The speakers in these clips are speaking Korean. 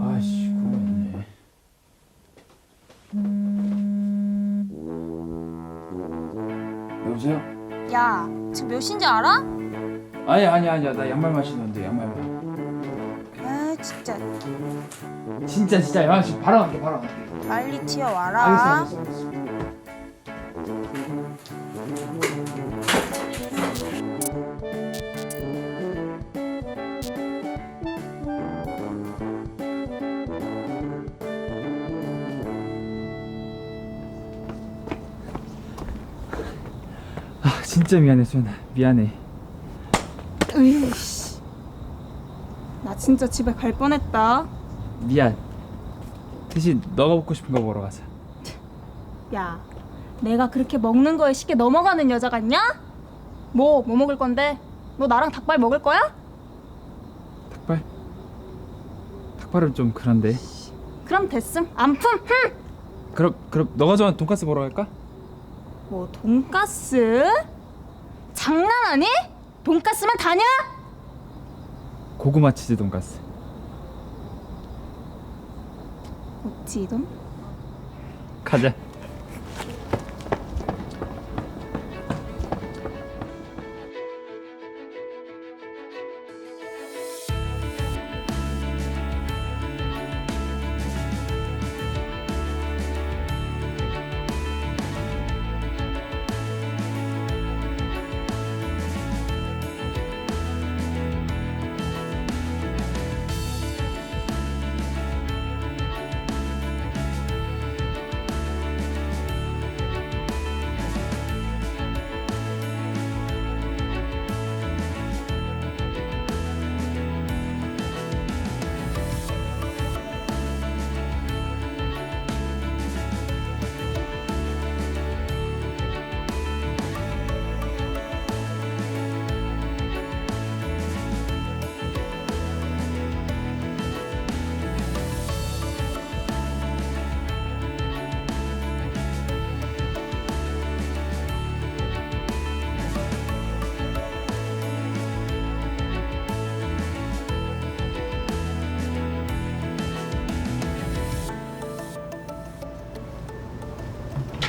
아씨 고맙네. 여보세요? 야, 지금 몇 시인지 알아? 아니 아니 아니야 나 양말만 신었는데 양말만. 아, 진짜 진짜 진짜 야 지금 바로 갈게 바로 갈게. 빨리 알겠어 튀어와라. 알겠어 알겠어. 아 진짜 미안해 수연아 미안해. 으이씨. 나 진짜 집에 갈 뻔했다. 미안. 대신 너가 먹고 싶은 거 먹으러 가자. 야, 내가 그렇게 먹는 거에 쉽게 넘어가는 여자 같냐? 뭐, 뭐 먹을 건데? 너 나랑 닭발 먹을 거야? 닭발? 닭발은 좀 그런데. 그럼 됐음. 안 품. 흠. 그럼 그럼 너가 좋아하는 돈까스 먹으러 갈까? 뭐 돈가스? 장난하니? 돈가스만 다냐? 고구마 치즈 돈까스. 어찌 이돈? 가자.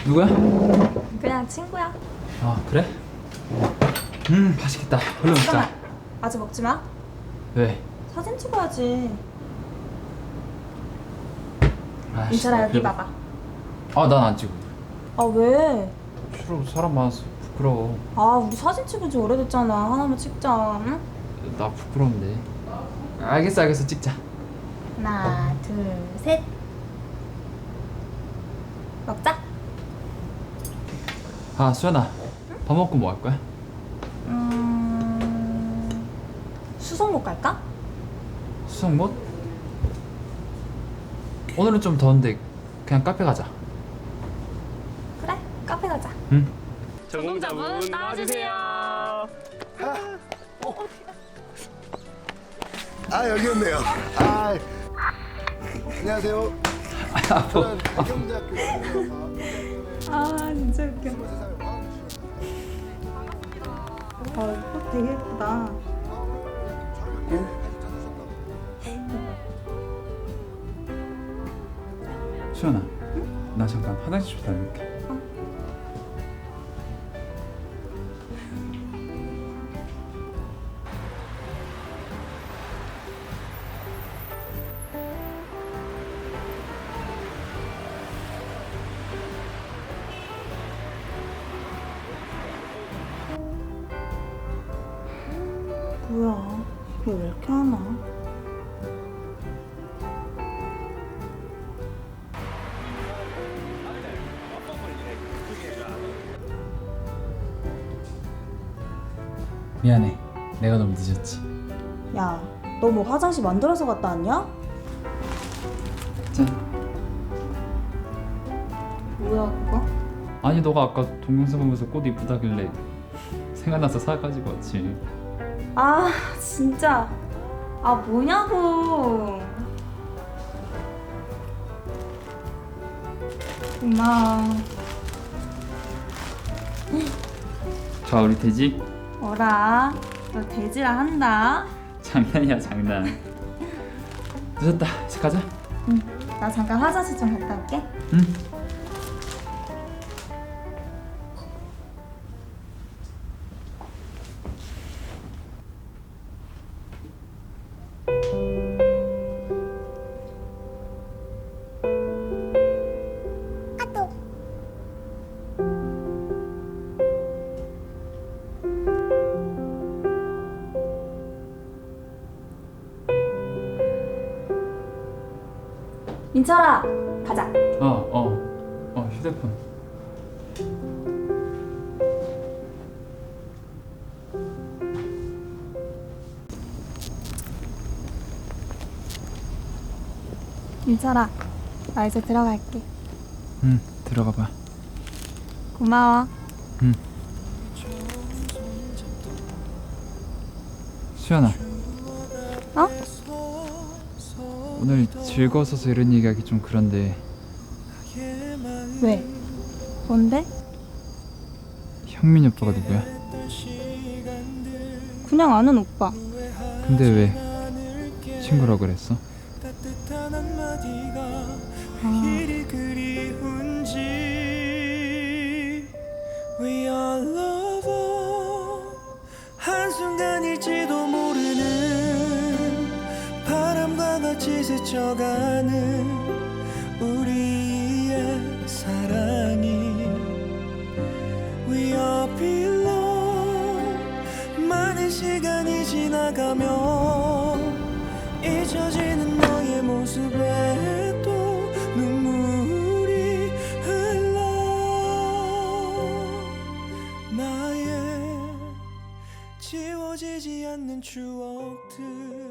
누구야? 그냥 친구야. 아 그래? 음 맛있겠다. 얼른 먹자. 잠깐만. 아직 먹지 마. 왜? 사진 찍어야지. 아, 민철아 여기 봐봐. 아난 안 찍어. 아 왜? 싫어 사람 많아서 부끄러워. 아 우리 사진 찍은 지 오래됐잖아. 하나만 찍자. 응? 나 부끄러운데. 알겠어 알겠어 찍자. 하나, 둘, 셋. 먹자. 아 수연아 밥 먹고 뭐 할 거야? 음... 수성목 갈까? 수성못? 오늘은 좀 더운데 그냥 카페 가자. 그래, 카페 가자. 응. 전공자분 나와주세요. 아 여기였네요. 아 안녕하세요. 저는 백경대학교 아 진짜 웃겨. 아 이거 되게 예쁘다. 수연아 나 잠깐 화장실 좀 다녀올게. 뭐야? 이거 왜 이렇게 하나? 미안해. 내가 너무 늦었지. 야, 너 뭐 화장실 만들어서 갔다 왔냐? 짠. 뭐야 그거? 아니 너가 아까 동영상 보면서 꽃 이쁘다길래 생각나서 사가지고 왔지. 아 진짜. 아 뭐냐고. 고마워. 좋아 우리 돼지? 어라 너 돼지라 한다 장난이야 장난 늦었다 이제 가자 나 잠깐 화장실 좀 갔다 올게 응 민철아 가자 어, 어, 어, 휴대폰. 민철아 나 이제 들어갈게 응, 들어가 봐. 고마워 응. 수연아. 어? 오늘 즐거워서 이런 얘기하기 좀 그런데 왜? 뭔데? 형민이 오빠가 누구야? 그냥 아는 오빠 근데 왜 친구라 그랬어? 아, 같이 스쳐가는 우리의 사랑이 We are below 많은 시간이 지나가며 잊혀지는 너의 모습에 또 눈물이 흘러 나의 지워지지 않는 추억들